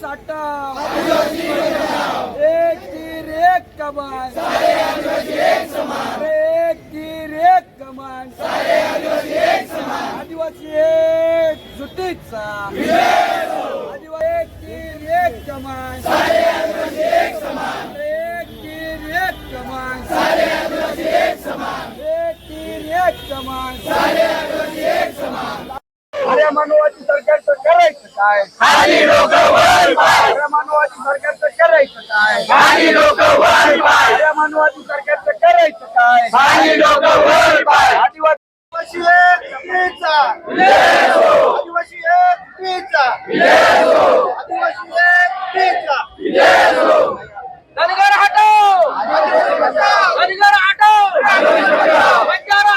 साठा एक तीर एक कमान एक तीर एक कमान आदिवासी एक सुट्टीचा आदिवासी एक तीर एक कमान एक तीर एक कमान एक तीर एक कमान अरे मानवाची सरकारचं करायचं काय? खाली लोक वर पाय. अरे मानवाची सरकारचं करायचं काय? खाली लोक वर पाय. अरे मानवाची सरकारचं करायचं काय? खाली लोक वर पाय. आदिवासी पीचा. आदिवासी पीचा. आदिवासी पीचा. धनगर धनगर बंजारा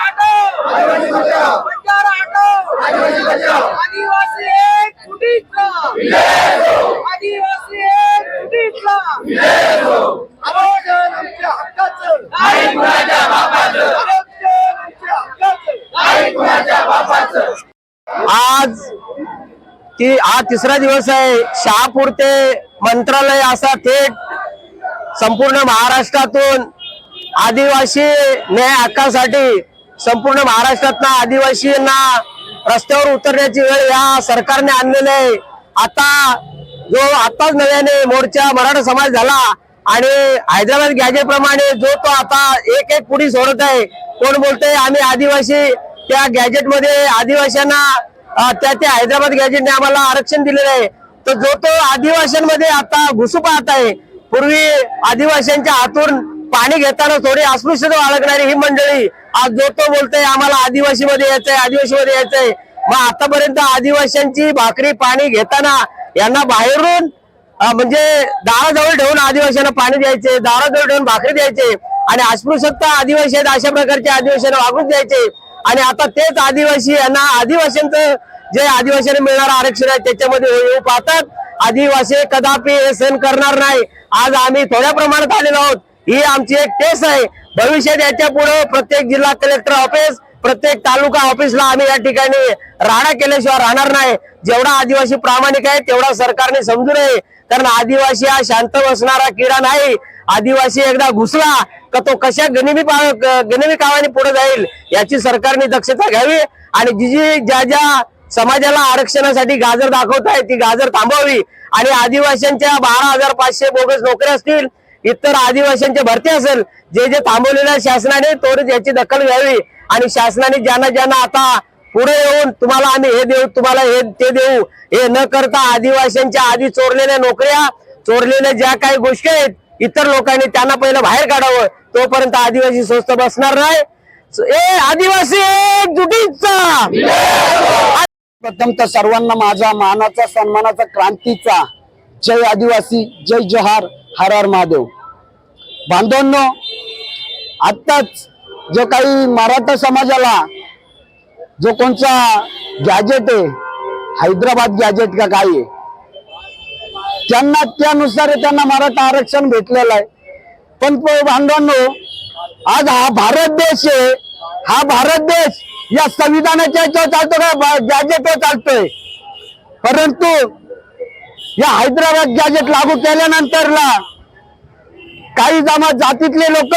बंजारा हटो आदिवासी एक फुटीतला आदिवासी एक फुटीतला आमच्या हक्काचं. कुणाच्या बापाचं आमच्या हक्काचं कुणाच्या बापाचं आज ती हा तिसरा दिवस आहे. शहापूर ते मंत्रालय असा थेट संपूर्ण महाराष्ट्रातून आदिवासी न्याय हक्कासाठी संपूर्ण महाराष्ट्रातनं आदिवासींना रस्त्यावर उतरण्याची वेळ या सरकारने आणलेली आहे. आता जो आताच नव्याने मोर्चा मराठा समाज झाला आणि हैदराबाद गॅजेटप्रमाणे जो तो आता एक एक पुढी सोडत आहे कोण बोलतोय? आम्ही आदिवासी. त्या गॅजेटमध्ये आदिवासींना त्या त्या हैदराबाद गॅजेटने आम्हाला आरक्षण दिलेलं आहे. तर जो तो आदिवासींमध्ये आता घुसू पाहत आहे पूर्वी आदिवासींच्या हातून पाणी घेताना थोडी अस्पृश्यता बाळगणारी ही मंडळी आज जो तो बोलतोय आम्हाला आदिवासी मध्ये यायचंय आदिवासी मध्ये यायचंय. मग आतापर्यंत आदिवासींची भाकरी पाणी घेताना यांना बाहेरून म्हणजे दाराजवळ ठेवून आदिवासींना पाणी द्यायचे दाराजवळ ठेवून भाकरी द्यायचे आणि अस्पृश्यता आदिवासी आहेत अशा प्रकारचे आदिवासींना वागून द्यायचे. आणि आता तेच आदिवासी यांना आदिवासींचं जे आदिवासींना मिळणारं आरक्षण आहे त्याच्यामध्ये येऊ पाहतात. आदिवासी कदापि हे सहन करणार नाही. आज आम्ही थोड्या प्रमाणात आलेलो आहोत. ही आमची एक टेस्ट आहे. भविष्यात याच्यापुढे प्रत्येक जिल्हा कलेक्टर ऑफिस प्रत्येक तालुका ऑफिसला आम्ही या ठिकाणी राहणा केल्याशिवाय राहणार नाही. जेवढा आदिवासी प्रामाणिक आहे तेवढा सरकारने समजू नये. कारण आदिवासी हा शांत बसणारा किडा नाही. आदिवासी एकदा घुसला का तो कशा गनिमी पा- गनिमी कामाने पुढे जाईल याची सरकारने दक्षता घ्यावी. आणि जी जी ज्या ज्या समाजाला आरक्षणासाठी गाजर दाखवत आहे ती गाजर थांबवावी. आणि आदिवासींच्या बारा हजार पाचशे बोगस नोकऱ्या असतील इतर आदिवासींच्या भरती असेल जे जे थांबवलेल्या शासनाने त्वरित याची दखल घ्यावी. आणि शासनाने ज्यांना ज्यांना आता पुढे येऊन तुम्हाला आम्ही हे देऊ तुम्हाला हे ते देऊ हे न करता आदिवासींच्या आधी चोरलेल्या नोकऱ्या चोरलेल्या ज्या काही गोष्टी आहेत इतर लोकांनी त्यांना पहिलं बाहेर काढावं. तोपर्यंत आदिवासी स्वस्त बसणार नाही. ए आदिवासी एकजुटीचा प्रथम तर सर्वांना माझा मानाचा सन्मानाचा क्रांतीचा. जय आदिवासी जय जोहार हर हर महादेव. बांधवांनो आत्ताच जो काही मराठा समाजाला जो कोणचा गॅजेट आहे हैदराबाद गॅजेट का काय आहे त्यांना त्यानुसार त्यांना मराठा आरक्षण भेटलेलं आहे. पण बांधवांनो आज हा भारत देश आहे हा भारत देश या संविधानाच्या याच्यावर चालतो का? गॅजेटवर चालतोय. परंतु या हैदराबाद गॅजेट लागू केल्यानंतरला काही जमात जातीतले लोक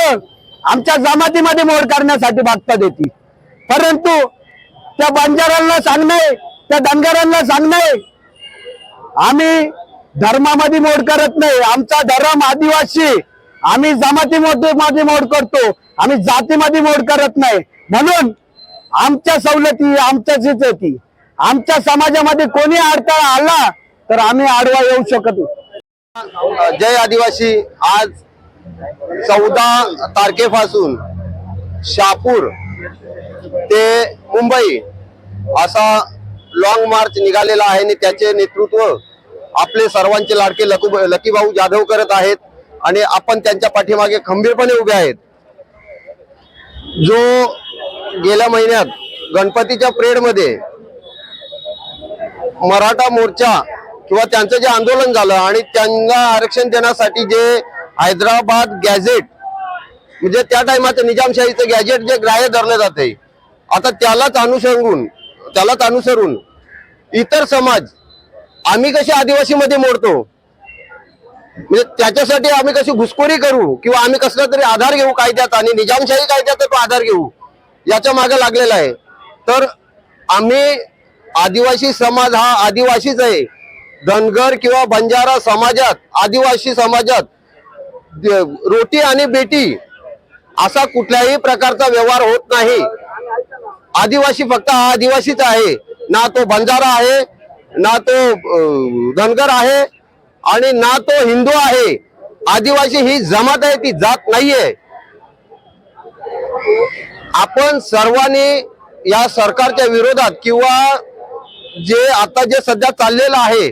आमच्या जमातीमध्ये मोड करण्यासाठी बघतात येते. परंतु त्या बंजाऱ्यांना सांगणे त्या धनगरांना सांगणे आम्ही धर्मामध्ये मोड करत नाही. आमचा धर्म आदिवासी. आम्ही जमातीमध्ये मध्ये मोड करतो. आम्ही जातीमध्ये मोड करत नाही. म्हणून आमच्या सवलती आमच्याच येते. आमच्या समाजामध्ये कोणी अडथळा आला तर आम्ही आडवा येऊ शकत नाही. जय आदिवासी आज चौदा तारखेपासून शापूर ते मुंबई असा लॉंग मार्च निघालेला आहे आणि त्याचे नेतृत्व आपले सर्वांचे लाडके लकू लकीभाऊ जाधव करत आहेत आणि आपण त्यांच्या पाठीमागे खंबीरपणे उभे आहेत जो गेल्या महिन्यात गणपतीच्या परेडमध्ये मराठा मोर्चा किंवा त्यांचं जे आंदोलन झालं आणि त्यांना आरक्षण देण्यासाठी जे हैदराबाद गॅझेट म्हणजे त्या टायमाचं निजामशाहीचं गॅजेट जे ग्राह्य धरलं जाते आता त्यालाच अनुसरून त्यालाच अनुसरून इतर समाज आम्ही कसे आदिवासी मध्ये मोडतो? म्हणजे त्याच्यासाठी आम्ही कशी घुसखोरी करू? किंवा आम्ही कसला तरी आधार घेऊ कायद्यात आणि निजामशाही कायद्याचा तो आधार घेऊ? याच्या मागे लागलेला आहे. तर आम्ही आदिवासी समाज हा आदिवासीच आहे. धनगर किंवा बंजारा समाजात आदिवासी समाजात रोटी आणि बेटी असा कुठल्याही प्रकारचा व्यवहार होत नाही. आदिवासी फक्त हा आदिवासीच आहे. ना तो बंजारा आहे ना तो धनगर आहे आणि ना तो हिंदू आहे. आदिवासी ही जमात आहे ती जात नाहीये. आपण सर्वांनी या सरकारच्या विरोधात किंवा जे आता जे सध्या चाललेलं आहे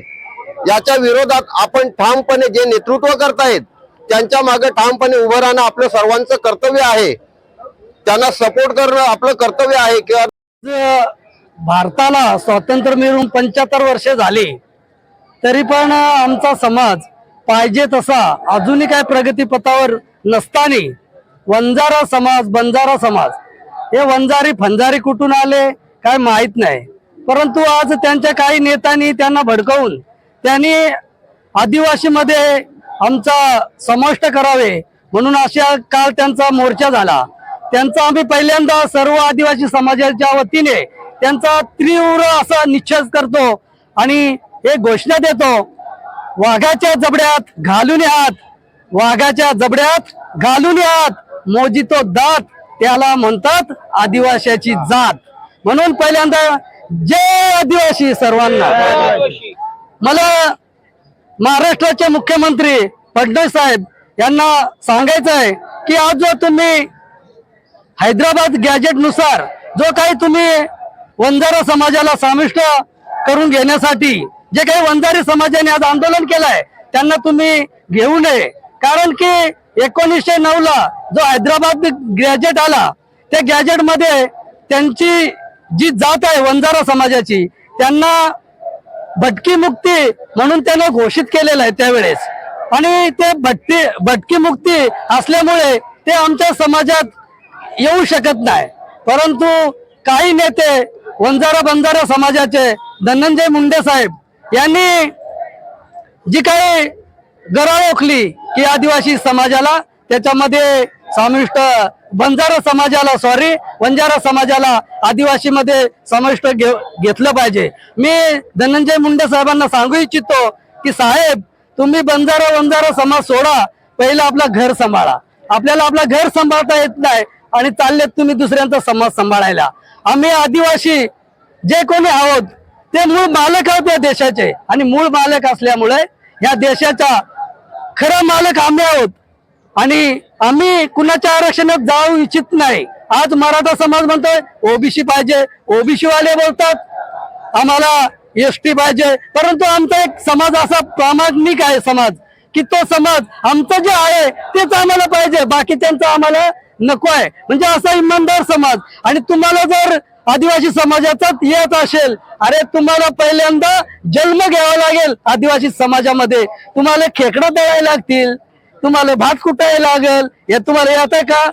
याच्या विरोधात आपण ठामपणे जे नेतृत्व करतायत त्यांच्या मागे ठामपणे उभं राहणं आपलं सर्वांचं कर्तव्य आहे. त्यांना सपोर्ट करणं आपलं कर्तव्य आहे. किंवा आज भारताला स्वातंत्र्य मिळून पंच्याहत्तर वर्षे झाली तरी पण आमचा समाज पाहिजे तसा अजूनही काय प्रगतीपथावर नसताना वंजारा समाज बंजारा समाज हे वंजारी फंजारी कुठून आले काय माहीत नाही. परंतु आज त्यांच्या काही नेत्यांनी त्यांना भडकवून त्यांनी आदिवासीमध्ये आमचा समाविष्ट करावे म्हणून अशा काल त्यांचा मोर्चा झाला. त्यांचा आम्ही पहिल्यांदा सर्व आदिवासी समाजाच्या वतीने त्यांचा तीव्र असा निश्चय करतो आणि एक घोषणा देतो वाघाच्या जबड्यात घालून आहात वाघाच्या जबड्यात घालून आहात मोजितो दात त्याला म्हणतात आदिवासीची जात. म्हणून पहिल्यांदा जय आदिवासी सर्वांना. मला महाराष्ट्राचे मुख्यमंत्री फडणवीस साहेब यांना सांगायचं आहे की आज जो तुम्ही हैदराबाद गॅजेटनुसार जो काही तुम्ही वंजारा समाजाला समाविष्ट करून घेण्यासाठी जे काही वंजारी समाजाने आज आंदोलन केलंय त्यांना तुम्ही घेऊ नये. कारण की एकोणीसशे नऊ ला जो हैदराबाद गॅजेट आला त्या गॅजेटमध्ये त्यांची जी जात आहे वंजारा समाजाची त्यांना भटकी मुक्ती म्हणून त्यानं घोषित केलेलं आहे त्यावेळेस. आणि ते भटकी भटकी मुक्ती असल्यामुळे ते आमच्या समाजात येऊ शकत नाही. परंतु काही नेते वंजारा बंजारा समाजाचे धनंजय मुंडे साहेब यांनी जी काही गरळ ओखली की आदिवासी समाजाला त्याच्यामध्ये समाविष्ट बंजारा समाजाला सॉरी बंजारा समाजाला आदिवासीमध्ये समाविष्ट घे घेतलं पाहिजे. मी धनंजय मुंडे साहेबांना सांगू इच्छितो की साहेब तुम्ही बंजारा बंजारा समाज सोडा. पहिलं आपलं घर सांभाळा. आपल्याला आपलं घर सांभाळता येत नाही आणि चाललेत तुम्ही दुसऱ्यांचा समाज सांभाळायला. आम्ही आदिवासी जे कोणी आहोत ते मूळ मालक आहोत या देशाचे. आणि मूळ मालक असल्यामुळे या देशाचा खरा मालक आम्ही आहोत. आणि आम्ही कुणाच्या आरक्षणात जाऊ इच्छित नाही. आज मराठा समाज म्हणतोय ओबीसी पाहिजे. ओबीसी वाले बोलतात आम्हाला एस टी पाहिजे. परंतु आमचा एक समाज असा प्रामाणिक आहे समाज की तो समाज आमचं जे आहे तेच आम्हाला पाहिजे. बाकी त्यांचं आम्हाला नको आहे. म्हणजे असा इमानदार समाज. आणि तुम्हाला जर आदिवासी समाजाचाच येत असेल अरे तुम्हाला पहिल्यांदा जन्म घ्यावा लागेल आदिवासी समाजामध्ये. तुम्हाला खेकडं द्यावे लागतील. तुम्हाला भात कुटायला लागेल हे तुम्हाला येत आहे का?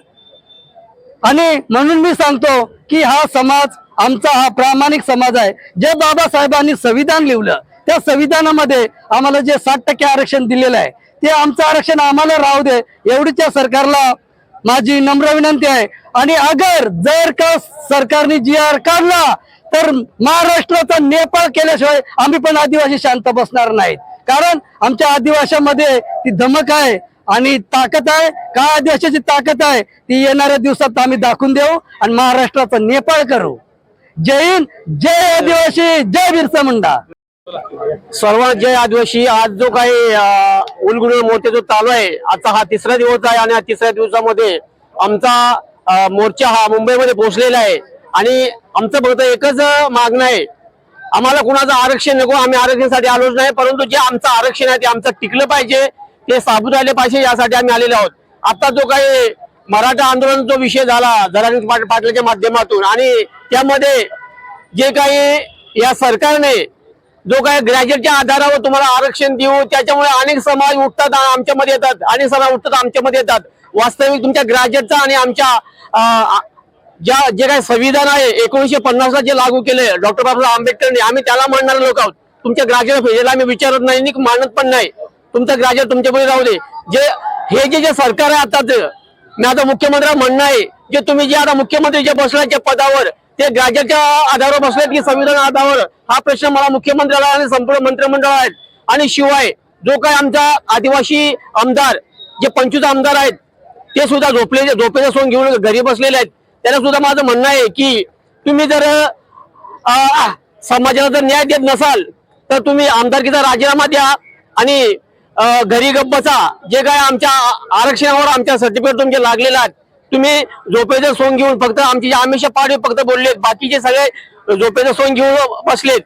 आणि म्हणून मी सांगतो की हा समाज आमचा हा प्रामाणिक समाज आहे. जे बाबासाहेबांनी संविधान लिहिलं त्या संविधानामध्ये आम्हाला जे साठ टक्के आरक्षण दिलेलं आहे ते आमचं आरक्षण आम्हाला राहू दे. एवढीच या सरकारला माझी नम्र विनंती आहे. आणि अगर जर का सरकारने जी आर काढला तर महाराष्ट्राचा नेपाळ केल्याशिवाय आम्ही पण आदिवासी शांत बसणार नाहीत. कारण आमच्या आदिवाशामध्ये ती धमक आहे. आणि ताकद आहे काय देशाची ताकद आहे. ती येणाऱ्या दिवसात आम्ही दाखवून देऊ आणि महाराष्ट्राचा नेपाळ करू. जय हिंद जय आदिवासी जय बिरसा मुंडा. सर्व जय आदिवासी आज जो काही उलगुण मोर्चा जो चालू आहे आजचा हा तिसरा दिवस आहे आणि या तिसऱ्या दिवसामध्ये आमचा मोर्चा हा मुंबईमध्ये पोहोचलेला आहे. आणि आमचं फक्त एकच मागणं आहे. आम्हाला कुणाचं आरक्षण नको आम्ही आरक्षणासाठी आलोच नाही परंतु जे आमचं आरक्षण आहे ते आमचं टिकलं पाहिजे. ते साबूत राहिले पाहिजे यासाठी आम्ही आलेलो आहोत. आता जो काही मराठा आंदोलन जो विषय झाला जरांगी पाट- पाटलाच्या माध्यमातून आणि त्यामध्ये जे काही या सरकारने जो काही ग्रॅज्युएटच्या आधारावर तुम्हाला आरक्षण देऊ त्याच्यामुळे अनेक समाज उठतात आमच्यामध्ये येतात. अनेक समाज उठतात आमच्यामध्ये येतात. वास्तविक तुमच्या ग्रॅज्युएटचा आणि आमच्या ज्या जे काही संविधान आहे एकोणीशे पन्नासला जे लागू केले डॉक्टर बाबासाहेब आंबेडकरांनी आम्ही त्याला मानणारे लोक आहोत. तुमच्या ग्रॅज्युएट फेजेला आम्ही विचारत नाही आणि मानत पण नाही. तुमचं ग्रॅज्युएट तुमच्यापुढे राहू दे. जे हे जे जे सरकार आहे आताच मी आता मुख्यमंत्र्यांना म्हणणं आहे जे तुम्ही जे आता मुख्यमंत्री जे बसल्याच्या पदावर ते ग्रॅज्युएटच्या आधारावर बसलेत की संविधान आधारावर? हा प्रश्न मला मुख्यमंत्र्याला आणि संपूर्ण मंत्रिमंडळ आहेत आणि शिवाय जो काय आमचा आदिवासी आमदार जे पंचवीस आमदार आहेत ते सुद्धा झोपले झोपेचं सोन घेऊन घरी बसलेले आहेत. त्यांना सुद्धा माझं म्हणणं आहे की तुम्ही जर समाजाला जर न्याय देत नसाल तर तुम्ही आमदारकीचा राजीनामा द्या आणि घरी गप्प बसा. जे काय आमच्या आरक्षणावर आमच्या सर्टिफिकेट तुमचे लागलेले आहेत तुम्ही झोपेचं सोंग घेऊन फक्त आमची जे आमिषा फक्त बोललेत बाकीचे सगळे झोपेचं सोंग घेऊन बसलेत.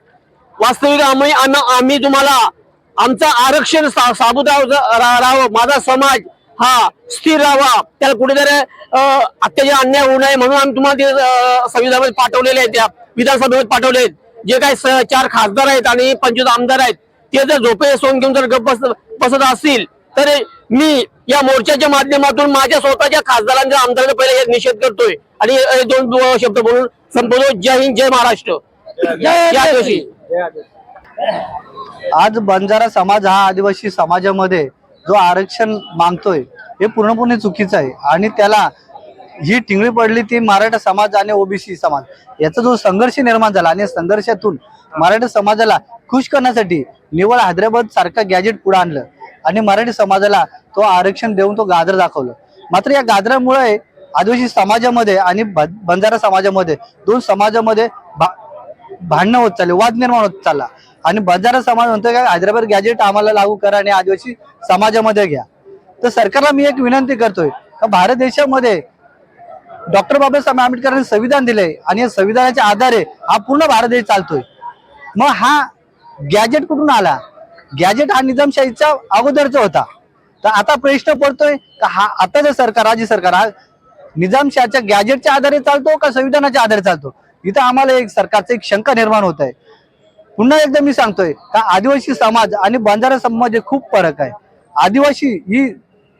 वास्तविक आम्ही आम्ही तुम्हाला आमचं आरक्षण सा- साबूत राहावं रा- माझा समाज हा स्थिर राहावा. त्याला कुठेतरी अत्याचार अन्याय होऊ नये म्हणून आम्ही तुम्हाला ते संविधानामध्ये पाठवलेले आहेत त्या विधानसभेमध्ये पाठवले आहेत जे काही स- चार खासदार आहेत आणि पंचवीस आमदार आहेत ते जर झोपे सोंग घेऊन जर गप्प बस- बसत असतील तर मी या मोर्चाच्या माध्यमातून माझ्या स्वतःच्या खासदारांच्या आमदारांना पहिले निषेध करतोय. आणि दोन शब्द बोलून संपवतो. जय हिंद जय महाराष्ट्र. आज बंजारा समाज हा आदिवासी समाजामध्ये जो आरक्षण मागतोय हे पूर्णपणे चुकीचं आहे. आणि त्याला ही टिंगळी पडली ती मराठा समाज आणि ओबीसी समाज. याचा जो संघर्ष निर्माण झाला आणि संघर्षातून मराठा समाजाला खुश करण्यासाठी निवड हैदराबाद सारखं गॅजेट पुढे आणलं. आणि मराठी समाजाला तो आरक्षण देऊन तो गाजर दाखवलं. मात्र या गाजरामुळे आदिवासी समाजामध्ये आणि बंजारा समाजामध्ये दोन समाजामध्ये भा- भांडणं होत चालले वाद निर्माण होत चालला. आणि बंजारा समाज म्हणतो का हैदराबाद गॅजेट आम्हाला लागू करा आणि आदिवासी समाजामध्ये घ्या. तर सरकारला मी एक विनंती करतोय का भारत देशामध्ये डॉक्टर बाबासाहेब आंबेडकरांनी संविधान दिलंय आणि या संविधानाच्या आधारे हा पूर्ण भारत देश चालतोय. मग हा गॅजेट कुठून आला? गॅजेट हा निजामशाहीचा अगोदरचा होता. तर आता प्रश्न पडतोय का हा आताचं सरकार राज्य सरकार हा निजामशाहच्या गॅजेटच्या आधारे चालतो का संविधानाच्या आधारे चालतो? इथं आम्हाला एक सरकारचं एक शंका निर्माण होत आहे पुन्हा एकदा मी सांगतोय का आदिवासी समाज आणि बंजारा समाज खूप फरक आहे. आदिवासी ही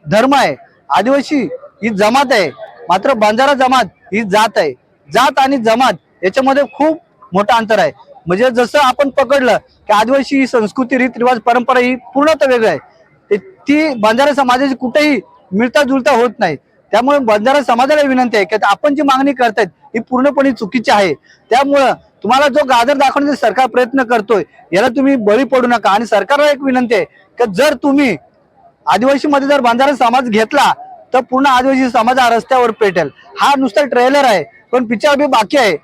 धर्म आहे. आदिवासी ही जमात आहे. मात्र बंजारा जमात ही जात आहे. जात आणि जमात याच्यामध्ये खूप मोठं अंतर आहे. म्हणजे जसं आपण पकडलं की आदिवासी ही संस्कृती रीतरिवाज परंपरा ही पूर्णतः वेगळं आहे. ती बंजारा समाजाची कुठेही मिळता जुळता होत नाही. त्यामुळे बंजारा समाजाला विनंती आहे की आपण जी मागणी करतायत ही पूर्णपणे चुकीची आहे. त्यामुळं तुम्हाला जो गाजर दाखवण्याचा सरकार प्रयत्न करतोय याला तुम्ही बळी पडू नका. आणि सरकारला एक विनंती आहे की जर तुम्ही आदिवासी मध्ये जर बंजारा समाज घेतला तर पूर्ण आदिवासी समाज हा रस्त्यावर पेटेल. हा नुसता ट्रेलर आहे पण पिक्चर बी बाकी आहे.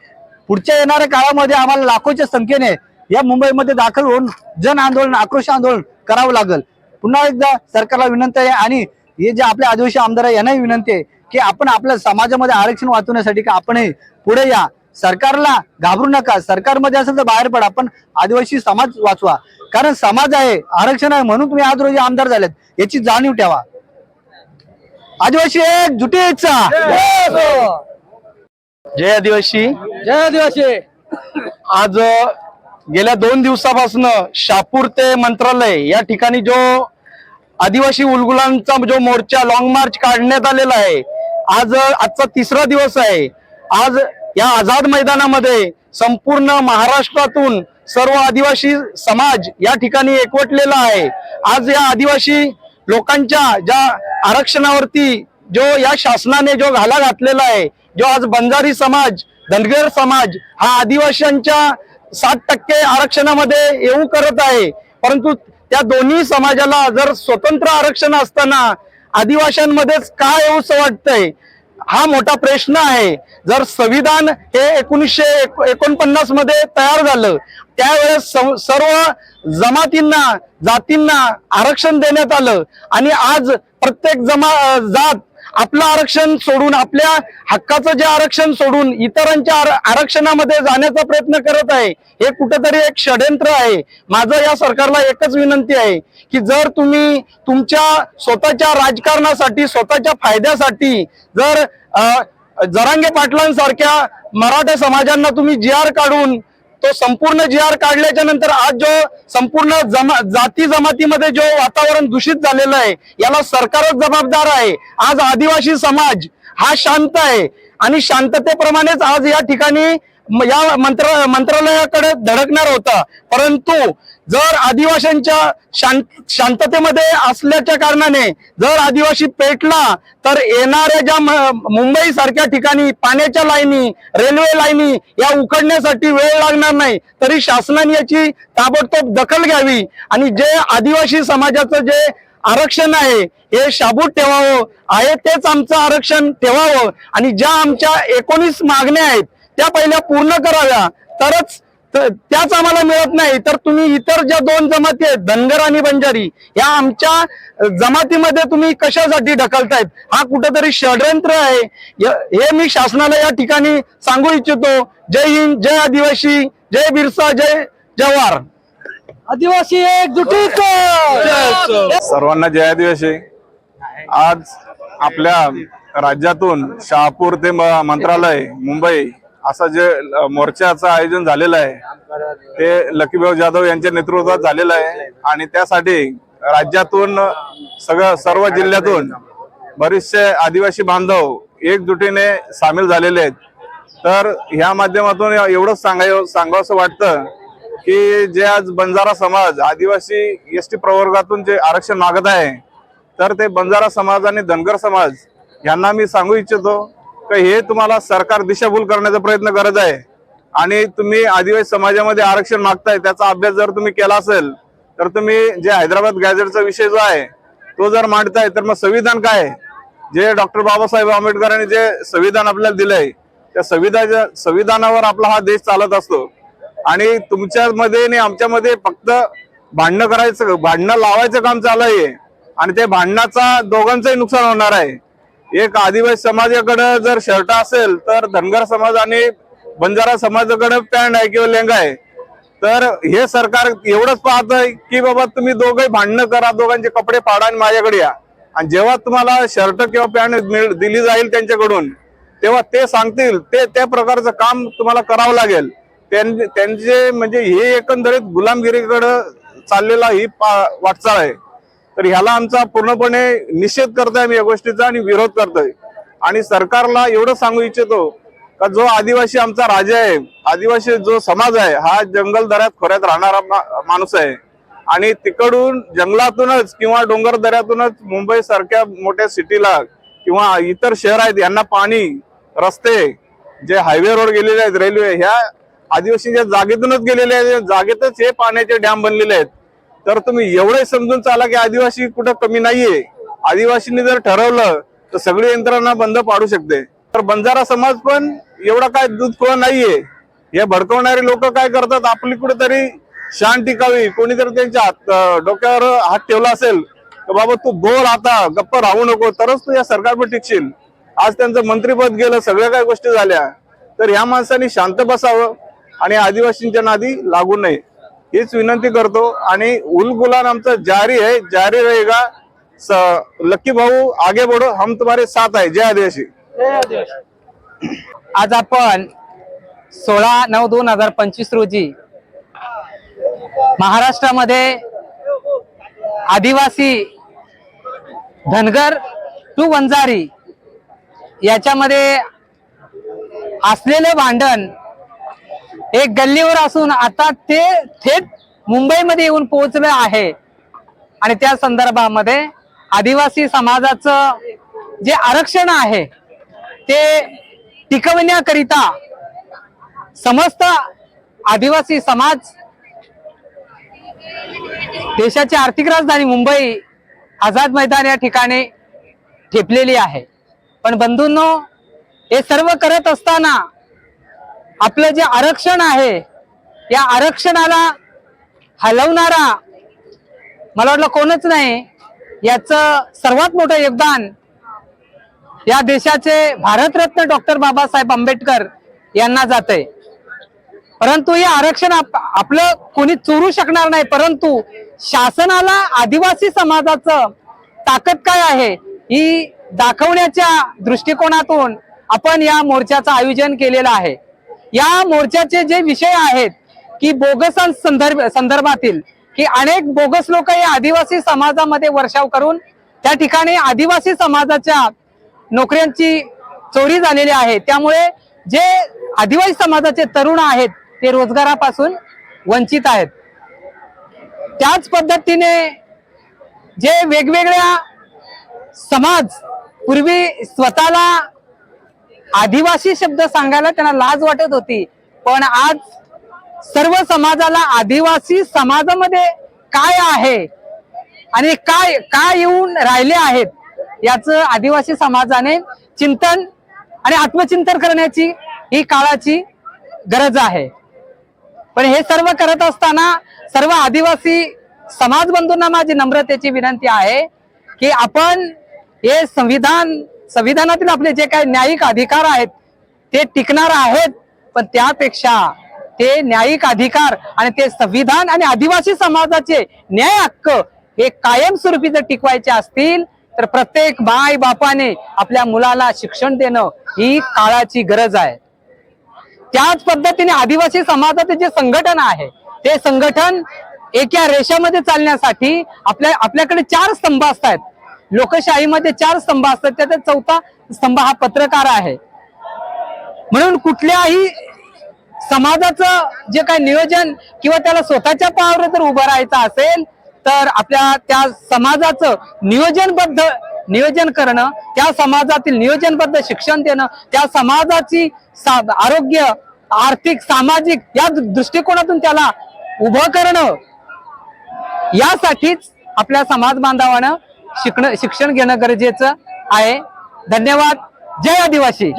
पुढच्या येणाऱ्या काळामध्ये आम्हाला लाखोच्या संख्येने या मुंबईमध्ये दाखल होऊन जन आंदोलन आक्रोश आंदोलन करावं लागेल. पुन्हा एकदा सरकारला विनंती आहे आणि हे जे आपले आदिवासी आमदार आहे यांनाही विनंती आहे की आपण आपल्या समाजामध्ये आरक्षण वाचवण्यासाठी की आपणही पुढे या. सरकारला घाबरू नका. सरकारमध्ये असेल तर बाहेर पडा. पण आदिवासी समाज वाचवा. कारण समाज आहे आरक्षण आहे म्हणून तुम्ही आज रोजी आमदार झालेत. याची जाणीव ठेवा. आदिवासी एक जुटीचा. जय आदिवासी. जय आदिवासी. आज गेल्या दोन दिवसापासून शापूर ते मंत्रालय या ठिकाणी जो आदिवासी उलगुलांचा जो मोर्चा लॉंग मार्च काढण्यात आलेला आहे आज आजचा तिसरा दिवस आहे. आज या आझाद मैदानामध्ये संपूर्ण महाराष्ट्रातून सर्व आदिवासी समाज या ठिकाणी एकवटलेला आहे. आज या आदिवासी लोकांच्या ज्या आरक्षणावरती जो या शासनाने जो घाला घातलेला आहे जो आज बंजारी समाज धनगर समाज हा आदिवासींच्या सात टक्के आरक्षणामध्ये येऊ करत आहे. परंतु त्या दोन्ही समाजाला जर स्वतंत्र आरक्षण असताना आदिवासींमध्येच का येऊच वाटतंय? हा मोठा प्रश्न आहे. जर संविधान हे एकोणीसशे एकोणपन्नासमध्ये तयार झालं त्यावेळेस सं- सर्व जमातींना जातींना आरक्षण देण्यात आलं आणि आज प्रत्येक जमा जात आपलं आरक्षण सोडून आपल्या हक्काचं जे आरक्षण सोडून इतरांच्या आर- आरक्षणामध्ये जाण्याचा प्रयत्न करत आहे हे कुठंतरी एक षडयंत्र आहे. माझं या सरकारला एकच विनंती आहे की जर तुम्ही तुमच्या स्वतःच्या राजकारणासाठी स्वतःच्या फायद्यासाठी जर जरांगे पाटलांसारख्या मराठा समाजांना तुम्ही जी आर काढून तो संपूर्ण जी आर काढल्याच्या नंतर आज जो संपूर्ण जमा जाती जमातीमध्ये जो वातावरण दूषित झालेलं आहे याला सरकारच जबाबदार आहे. आज आदिवासी समाज हा शांत आहे. आणि शांततेप्रमाणेच आज या ठिकाणी या मंत्र मंत्रालयाकडे धडकणार होता. परंतु जर आदिवासींच्या शांत शांततेमध्ये असल्याच्या कारणाने जर आदिवासी पेटला तर येणाऱ्या ज्या मुंबई सारख्या ठिकाणी पाण्याच्या लाईनी रेल्वे लाईनी या उकडण्यासाठी वेळ लागणार नाही तरी शासनाने याची ताबडतोब दखल घ्यावी. आणि जे आदिवासी समाजाचं जे आरक्षण आहे हे शाबूत ठेवावं. आहे तेच आमचं आरक्षण ठेवावं. आणि ज्या आमच्या एकोणीस मागण्या आहेत त्या पहिल्या पूर्ण कराव्या. तरच त्याच आम्हाला मिळत नाही. तर तुम्ही इतर ज्या दोन जमाती आहेत धनगर आणि बंजारी या आमच्या जमातीमध्ये तुम्ही कशासाठी ढकलतायत? हा कुठेतरी षडयंत्र आहे. हे मी शासनाला या ठिकाणी सांगू इच्छितो. जय हिंद जय आदिवासी जय बिरसा जय जवार. आदिवासी एकजुटीत सर्वांना जय आदिवासी. आज आपल्या राज्यातून शहापूर ते मंत्रालय मुंबई असं जे मोर्चाचं आयोजन झालेलं आहे ते लकीभाऊ जाधव यांच्या नेतृत्वात झालेलं आहे. आणि त्यासाठी राज्यातून सगळं सर्व जिल्ह्यातून बरेचसे आदिवासी बांधव एकजुटीने सामील झालेले आहेत. तर ह्या माध्यमातून एवढंच सांगाय सांगावंसं वाटतं की जे आज बंजारा समाज आदिवासी एस टी प्रवर्गातून जे आरक्षण मागत आहे तर ते बंजारा समाज आणि धनगर समाज यांना मी सांगू इच्छितो तर हे तुम्हाला सरकार दिशाभूल करण्याचा प्रयत्न करत आहे. आणि तुम्ही आदिवासी समाजामध्ये आरक्षण मागताय त्याचा अभ्यास जर तुम्ही केला असेल तर तुम्ही जे हैदराबाद गॅजेटचा विषय जो आहे तो जर मांडताय तर मग संविधान काय आहे? जे डॉक्टर बाबासाहेब आंबेडकरांनी जे संविधान आपल्याला दिलंय त्या संविधानाच्या संविधानावर आपला हा देश चालत असतो. आणि तुमच्यामध्ये आणि आमच्यामध्ये फक्त भांडणं करायचं भांडणं लावायचं काम चालू आहे. आणि ते भांडणाचा दोघांचंही नुकसान होणार आहे. एक आदिवासी समाजाकडे जर शर्ट असेल तर धनगर समाज आणि बंजारा समाजाकडे पॅन्ट आहे किंवा लेंगा आहे. तर हे सरकार एवढंच पाहतंय की बाबा तुम्ही दोघे भांडणं करा दोघांचे कपडे पाडा आणि माझ्याकडे या. आणि जेव्हा तुम्हाला शर्ट किंवा पॅन्ट मिळ- दिली जाईल त्यांच्याकडून तेव्हा ते सांगतील ते त्या प्रकारचं काम तुम्हाला करावं लागेल. त्यां- त्यांचे म्हणजे हे एकंदरीत गुलामगिरीकडे चाललेला ही वाटचाल आहे. तर ह्याला आमचा पूर्णपणे निषेध करतोय आम्ही या गोष्टीचा आणि विरोध करतोय. आणि सरकारला एवढं सांगू इच्छितो का जो आदिवासी आमचा राजा आहे आदिवासी जो समाज आहे हा जंगल दऱ्यात खोऱ्यात राहणारा मा- माणूस आहे. आणि तिकडून जंगलातूनच किंवा डोंगर दऱ्यातूनच मुंबई सारख्या मोठ्या सिटीला किंवा इतर शहर आहेत यांना पाणी रस्ते जे हायवे रोड गेलेले आहेत रेल्वे ह्या आदिवासीच्या जागेतूनच गेलेले आहेत जागेतच हे पाण्याचे डॅम बनलेले आहेत. तर तुम्ही एवढे समजून चाला की आदिवासी कुठं कमी नाहीये. आदिवासींनी जर ठरवलं तर सगळी यंत्रणा बंद पाडू शकते. तर बंजारा समाज पण एवढा काय दूध कोण नाहीये. हे भडकवणारे लोक काय करतात? आपली कुठेतरी शान टिकावी. कोणी जर त्यांच्या हात डोक्यावर हात ठेवला असेल तर बाबा तू बोर आता गप्प राहू नको तरच तू या सरकारवर टिकशील. आज त्यांचं मंत्रीपद गेलं सगळ्या काय गोष्टी झाल्या. तर ह्या माणसांनी शांत बसावं आणि आदिवासींच्या नादी लागू नये. हीच विनंती करतो. आणि उलगुलान आमचा जारी आहे. जारी रहेगा. स- लक्की भाऊ आगे बढ़ो. हम तुम्हारे साथ आहे. जय आदिवासी. आज आपण सोळा नऊ दोन हजार पंचवीस रोजी महाराष्ट्रामध्ये आदिवासी धनगर टू वंजारी याच्यामध्ये असलेले भांडण एक गल्लीवर असून आता ते थेट मुंबईमध्ये येऊन पोहोचलं आहे. आणि त्या संदर्भामध्ये आदिवासी समाजाचं जे आरक्षण आहे ते टिकवण्याकरिता समस्त आदिवासी समाज देशाची आर्थिक राजधानी मुंबई आझाद मैदान या ठिकाणी ठेपलेली आहे. पण बंधूंनो हे सर्व करत असताना आपलं जे आरक्षण आहे या आरक्षणाला हलवणारा मला वाटलं कोणच नाही याचं सर्वात मोठं योगदान या देशाचे भारतरत्न डॉक्टर बाबासाहेब आंबेडकर यांना जाते परंतु हे आरक्षण आप- आपलं कोणी चोरू शकणार नाही परंतु शासनाला आदिवासी समाजाचं ताकद काय आहे ही दाखवण्याच्या दृष्टिकोनातून आपण या मोर्चाचं आयोजन केलेलं आहे. या मोर्चाचे जे विषय आहेत की बोगस संदर्भ संदर्भातील की अनेक बोगस लोक हे आदिवासी समाजामध्ये वर्षाव करून त्या ठिकाणी आदिवासी समाजाच्या नोकऱ्यांची चोरी झालेली आहे. त्यामुळे जे आदिवासी समाजाचे तरुण आहेत ते रोजगारापासून वंचित आहेत. त्याच पद्धतीने जे वेगवेगळ्या समाज पूर्वी स्वतःला आदिवासी शब्द सांगायला त्यांना लाज वाटत होती. पण आज सर्व समाजाला आदिवासी समाजामध्ये काय आहे आणि काय काय येऊन राहिले आहेत याचं आदिवासी समाजाने चिंतन आणि आत्मचिंतन करण्याची ही काळाची गरज आहे. पण हे सर्व करत असताना सर्व आदिवासी समाज बंधूंना माझी नम्रतेची विनंती आहे की आपण हे संविधान संविधानातील आपले जे काही न्यायिक अधिकार आहेत ते टिकणार आहेत पण त्यापेक्षा ते न्यायिक अधिकार आणि ते संविधान आणि आदिवासी समाजाचे न्याय हक्क हे कायमस्वरूपी जर टिकवायचे असतील तर प्रत्येक माय बापाने आपल्या मुलाला शिक्षण देणं ही काळाची गरज आहे. त्याच पद्धतीने आदिवासी समाजाचे जे संघटन आहे ते संघटन एका रेषामध्ये चालण्यासाठी आपल्या आपल्याकडे चार स्तंभ असतात. लोकशाहीमध्ये चार स्तंभ असतात त्याचा चौथा स्तंभ हा पत्रकार आहे. म्हणून कुठल्याही समाजाचं जे काही नियोजन किंवा त्याला स्वतःच्या पायावर जर उभं राहायचं असेल तर आपल्या त्या समाजाचं नियोजनबद्ध नियोजन करणं त्या समाजातील नियोजनबद्ध शिक्षण देणं त्या समाजाची सा- आरोग्य आर्थिक सामाजिक या दृष्टिकोनातून त्याला उभं करणं यासाठीच आपल्या समाज बांधवानं शिकणं शिक्षण घेणं गरजेचं आहे. धन्यवाद. जय आदिवासी.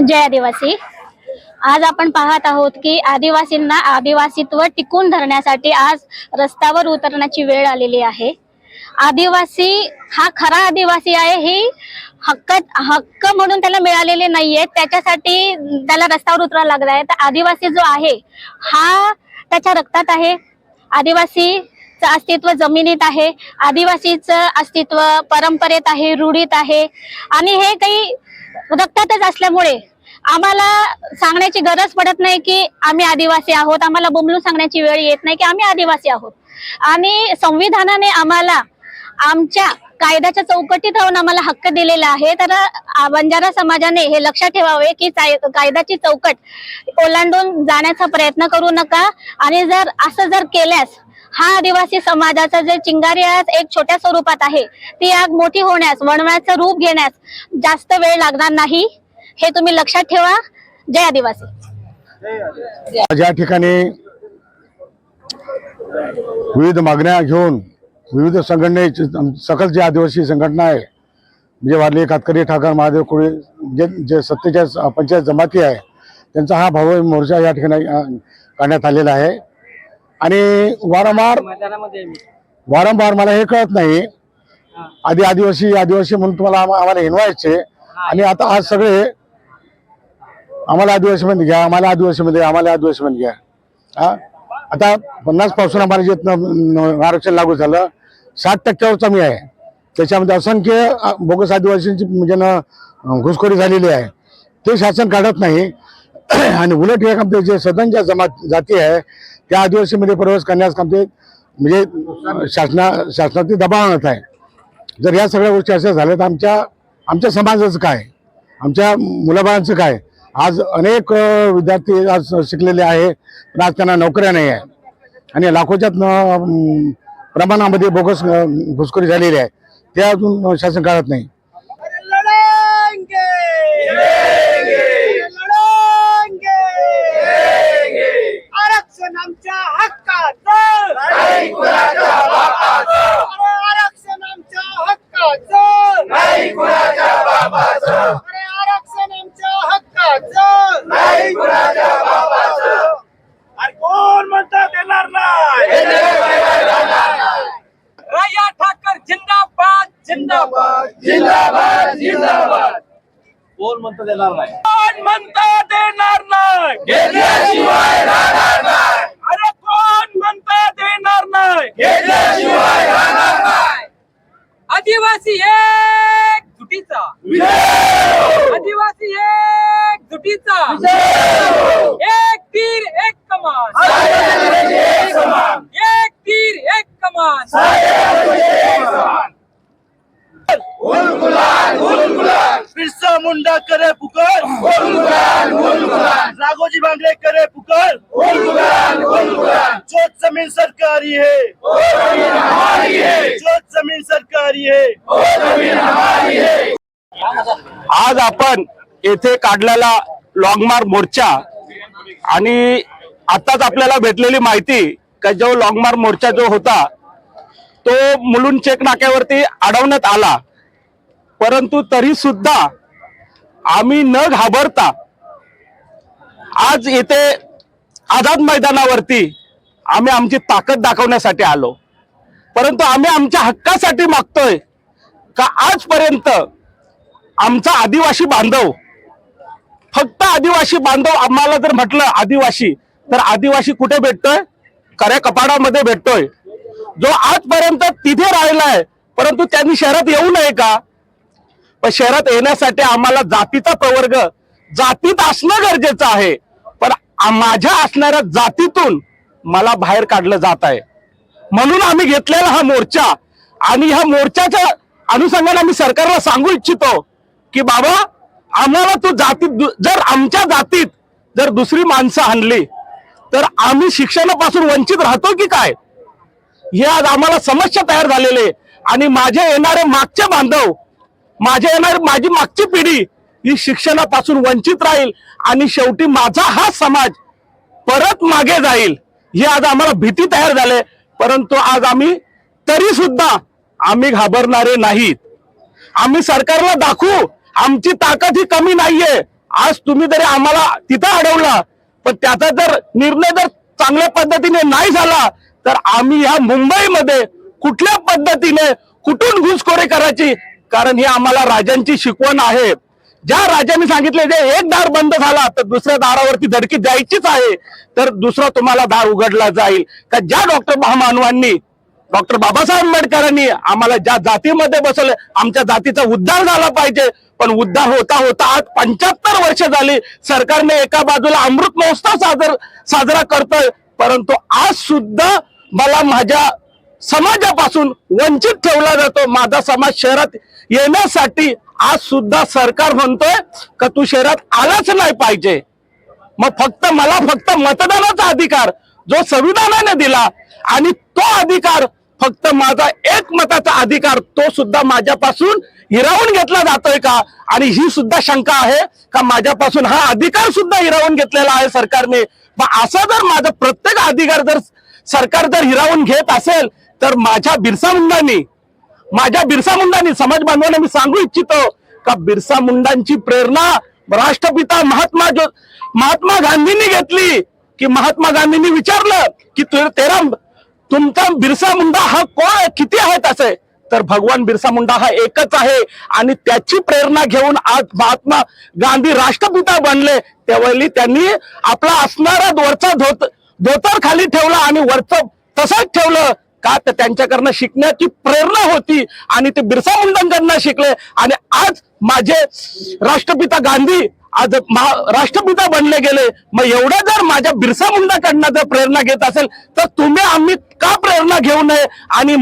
जय आदिवासी. आज आपण पाहत आहोत की आदिवासींना आदिवासीत्व टिकून धरण्यासाठी आज रस्त्यावर उतरण्याची वेळ आलेली आहे. आदिवासी हा खरा आदिवासी आहे ही हक्क हक्क म्हणून त्याला मिळालेले नाहीये. त्याच्यासाठी त्याला रस्त्यावर उतरावं लागत आहे तर आदिवासी जो आहे हा त्याच्या रक्तात आहे. आदिवासीचं अस्तित्व जमिनीत आहे आदिवासीचं अस्तित्व परंपरेत आहे रूढीत आहे. आणि हे काही रक्तातच असल्यामुळे आम्हाला सांगण्याची गरज पडत नाही की आम्ही आदिवासी आहोत. आम्हाला बोंबलून सांगण्याची वेळ येत नाही की आम्ही आदिवासी आहोत. आणि संविधानाने आम्हाला आमच्या कायद्याच्या चौकटीत राहून आम्हाला हक्क दिलेला आहे. तर बंजारा समाजाने हे लक्षात ठेवावे की कायद्याची चौकट ओलांडून जाण्याचा प्रयत्न करू नका. आणि जर असं जर केल्यास हा आदिवासी समाजाचा जे चिंगारी आज एक छोट्या स्वरूपात आहे. ती आग मोठी होण्यास वणवण्याचं रूप घेण्यास जास्त वेळ लागणार नाही. हे तुम्ही लक्षात ठेवा. जय आदिवासी. ज्या ठिकाणी विविध मागण्या घेऊन विविध संघटने सकल जे आदिवासी संघटना आहे म्हणजे वारली कातकरी ठाकर महादेव कोळी जे जे सत्तेच्या पंचायत जमाती आहे त्यांचा हा भाऊ मोर्चा या ठिकाणी काढण्यात आलेला आहे. आणि वारंवार वारंवार मला हे कळत नाही. आधी आदिवासी आदिवासी म्हणून तुम्हाला आम्हा- आम्हाला हिनवायचे. आणि आता आज सगळे आम्हाला आदिवासीमध्ये घ्या आम्हाला आदिवासीमध्ये आम्हाला आदिवासीमध्ये घ्या. हा? आता पन्नासपासून आम्हाला जे आरक्षण लागू झालं साठ टक्क्यावर कमी आहे. त्याच्यामध्ये असंख्य बोगस आदिवासींची म्हणजे न घुसखोरी झालेली आहे. ते शासन काढत नाही. आणि उलट हे जे सदनच्या जमात जाती आहे त्या आदिवासीमध्ये प्रवेश करण्यास काम ते म्हणजे शासना शासनातील दबाव आणत आहे. जर या सगळ्या गोष्टी अशा झाल्या तर आमच्या आमच्या समाजाचं काय? आमच्या मुलाबाळांचं काय? आज अनेक विद्यार्थी आज शिकलेले आहे पण आज त्यांना नोकऱ्या नाही आहे. आणि लाखोच्या प्रमाणामध्ये बोगस घुसखोरी झालेली आहे. ते अजून शासन काढत नाही. आरक्षण आमच्या हक्काचं. नाही कुणाच्या बापाचं अरे आरक्षण आमच्या हक्काचं नाही कुणाच्या बापाचं अरे आरक्षण आमच्या हक्काचं नाही कुणाच्या बापाचं अरे कोण म्हणतात देणार नाही रया ठाकर जिंदाबाद जिंदाबाद जिंदाबाद जिंदाबाद कोण म्हणतात देणार नाही? राघोजी भांगरे करे पुकार। जो जमीन सरकारी है। जो जमीन सरकारी है। आज आपण येथे काढलेला लॉंग मार्च मोर्चा आणि आताच आपल्याला भेटलेली माहिती का जो लॉंग मार्च मोर्चा जो होता तो मुलुंड चेक नाक्यावरती अडवण्यात आला. परंतु तरी सुद्धा आम्ही न घाबरता आज येथे आझाद मैदानावरती आम्ही आमची ताकद दाखवण्यासाठी आलो. परंतु आम्ही आमच्या हक्कासाठी मागतोय का आजपर्यंत आमचा आदिवासी बांधव फक्त आदिवासी बांधव आम्हाला जर म्हटलं आदिवासी तर आदिवासी कुठे भेटतोय? खऱ्या कपाडामध्ये भेटतोय. जो आजपर्यंत तिथे राहिलाय परंतु त्यांनी शहरात येऊ नये का? पण शहरात येण्यासाठी आम्हाला जातीचा प्रवर्ग जातीत असणं गरजेचं आहे. माझ्या असणाऱ्या जातीतून मला बाहेर काढलं जात आहे. म्हणून आम्ही घेतलेला हा मोर्चा आणि ह्या मोर्चाच्या अनुषंगाने आम्ही सरकारला सांगू इच्छितो की बाबा आम्हाला तू जातीत दु- जर आमच्या जातीत जर दुसरी माणसं आणली तर आम्ही शिक्षणापासून वंचित राहतो की काय? हे आज आम्हाला समस्या तयार झालेले आणि माझे येणारे मागचे बांधव माझे येणारे माझी मागची पिढी ही शिक्षणापासून वंचित राहील आणि शेवटी माझा हा समाज परत मागे जाईल ही आज आम्हाला भीती तयार झाले. परंतु आज आम्ही तरी सुद्धा आम्ही घाबरणारे नाहीत. आम्ही सरकारला दाखवू आमची ताकद ही कमी नाहीये. आज तुम्ही जरी आम्हाला तिथं अडवला पण त्याचा जर निर्णय जर चांगल्या पद्धतीने नाही झाला तर आम्ही ह्या मुंबईमध्ये कुठल्या पद्धतीने कुठून घुसखोरी करायची? कारण ही आम्हाला राजांची शिकवण आहे. ज्या राजांनी सांगितले जे एक दार बंद झाला तर दुसऱ्या दारावरती धडकी द्यायचीच आहे तर दुसरा तुम्हाला दार उघडला जाईल. का ज्या डॉक्टर महामानवांनी डॉक्टर बाबासाहेब आंबेडकरांनी आम्हाला ज्या जातीमध्ये बसवलं आमच्या जातीचा उद्धार झाला पाहिजे. पण उद्धार होता होता आज पंच्याहत्तर वर्ष झाली सरकारने एका बाजूला अमृत महोत्सव साजर साजरा करतोय. परंतु आज सुद्धा मला माझ्या समाजापासून वंचित ठेवला जातो. माझा समाज शहरात येण्यासाठी आज सुद्धा सरकार म्हणतोय का तू शहरात आलाच नाही पाहिजे. मग फक्त मला फक्त मतदानाचा अधिकार जो संविधानाने दिला आणि तो अधिकार फक्त माझा एक मताचा अधिकार तो सुद्धा माझ्यापासून हिरावून घेतला जातोय का? आणि ही सुद्धा शंका आहे का माझ्यापासून हा अधिकार सुद्धा हिरावून घेतलेला आहे सरकारने? मग असा जर माझा प्रत्येक अधिकार जर सरकार जर हिरावून घेत असेल तर माझ्या बिरसा मुंडांनी माझ्या बिरसा मुंडांनी समाज बांधवांना मी सांगू इच्छितो का बिरसा मुंडांची प्रेरणा राष्ट्रपिता महात्मा जो महात्मा गांधींनी घेतली. की महात्मा गांधींनी विचारलं की तु- तेरा तुमचा बिरसा मुंडा हा कोण किती आहेत असे? तर भगवान बिरसा मुंडा हा एकच आहे. आणि त्याची प्रेरणा घेऊन आज महात्मा गांधी राष्ट्रपिता बनले. त्यावेळी त्यांनी आपला असणारा वरचा धोत धोतर खाली ठेवला आणि वरचं तसंच ठेवलं. का? तर त्यांच्याकडनं शिकण्याची प्रेरणा होती आणि ते बिरसा मुंडांकडनं शिकले. आणि आज माझे राष्ट्रपिता गांधी आज राष्ट्रपिता बनले गेले. मग एवढं जर माझ्या बिरसा मुंडाकडनं जर प्रेरणा घेत असेल तर तुम्ही आम्ही का प्रेरणा घेऊ नये? आणि